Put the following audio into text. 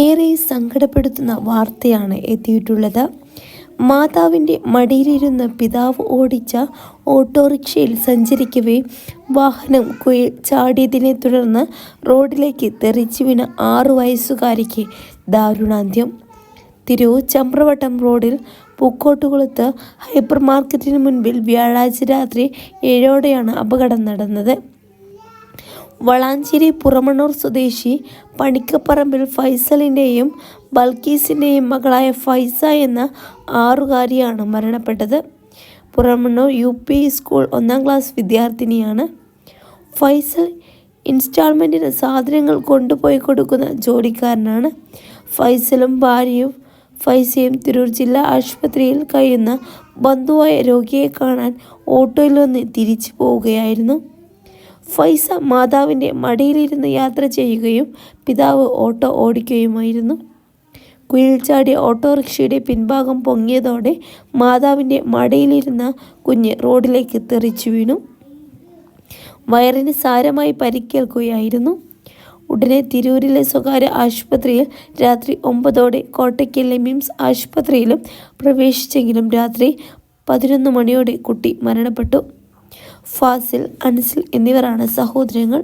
ഏറെ സങ്കടപ്പെടുത്തുന്ന വാർത്തയാണ് എത്തിയിട്ടുള്ളത്. മാതാവിന്റെ മടിയിലിരുന്ന് പിതാവ് ഓടിച്ച ഓട്ടോറിക്ഷയിൽ സഞ്ചരിക്കവേ വാഹനം കുയിൽ ചാടിയതിനെ തുടർന്ന് റോഡിലേക്ക് തെറിച്ചു വീണ ആറു വയസ്സുകാരിക്ക് ദാരുണാന്ത്യം. തിരൂർ ചമ്പ്രവട്ടം റോഡിൽ പൂക്കോട്ടുകുളത്ത് ഹൈപ്പർ മാർക്കറ്റിന് മുൻപിൽ വ്യാഴാഴ്ച രാത്രി ഏഴോടെയാണ് അപകടം നടന്നത്. വളാഞ്ചേരി പുറമണൂർ സ്വദേശി പണിക്കപ്പറമ്പിൽ ഫൈസലിന്റെയും ബൽക്കീസിന്റെയും മകളായ ഫൈസ എന്ന ആറുകാരിയാണ് മരണപ്പെട്ടത്. പുറമണൂർ യു പി സ്കൂൾ ഒന്നാം ക്ലാസ് വിദ്യാർത്ഥിനിയാണ്. ഫൈസൽ ഇൻസ്റ്റാൾമെന്റിന് സാധനങ്ങൾ കൊണ്ടുപോയി കൊടുക്കുന്ന ജോലിക്കാരനാണ്. ഫൈസലും ഭാര്യയും ഫൈസയും തിരൂർ ജില്ലാ ആശുപത്രിയിൽ കഴിയുന്ന ബന്ധുവായ രോഗിയെ കാണാൻ ഓട്ടോയിൽ വന്ന് തിരിച്ചു പോവുകയായിരുന്നു. ഫൈസ മാതാവിന്റെ മടിയിലിരുന്ന് യാത്ര ചെയ്യുകയും പിതാവ് ഓട്ടോ ഓടിക്കുകയുമായിരുന്നു. കുയിൽ ഓട്ടോറിക്ഷയുടെ പിൻഭാഗം പൊങ്ങിയതോടെ മാതാവിന്റെ മടിയിലിരുന്ന കുഞ്ഞ് റോഡിലേക്ക് തെറിച്ചു വീണു. വയറിന് സാരമായി പരിക്കേൽക്കുകയായിരുന്നു. ഉടനെ തിരൂരിലെ സ്വകാര്യ ആശുപത്രിയിൽ രാത്രി ഒമ്പതോടെ കോട്ടയ്ക്കലിലെ മിംസ് ആശുപത്രിയിലും പ്രവേശിച്ചെങ്കിലും രാത്രി പതിനൊന്ന് മണിയോടെ കുട്ടി മരണപ്പെട്ടു. ഫാസിൽ അൻസിൽ എന്നിവരാണ് സഹോദരങ്ങൾ.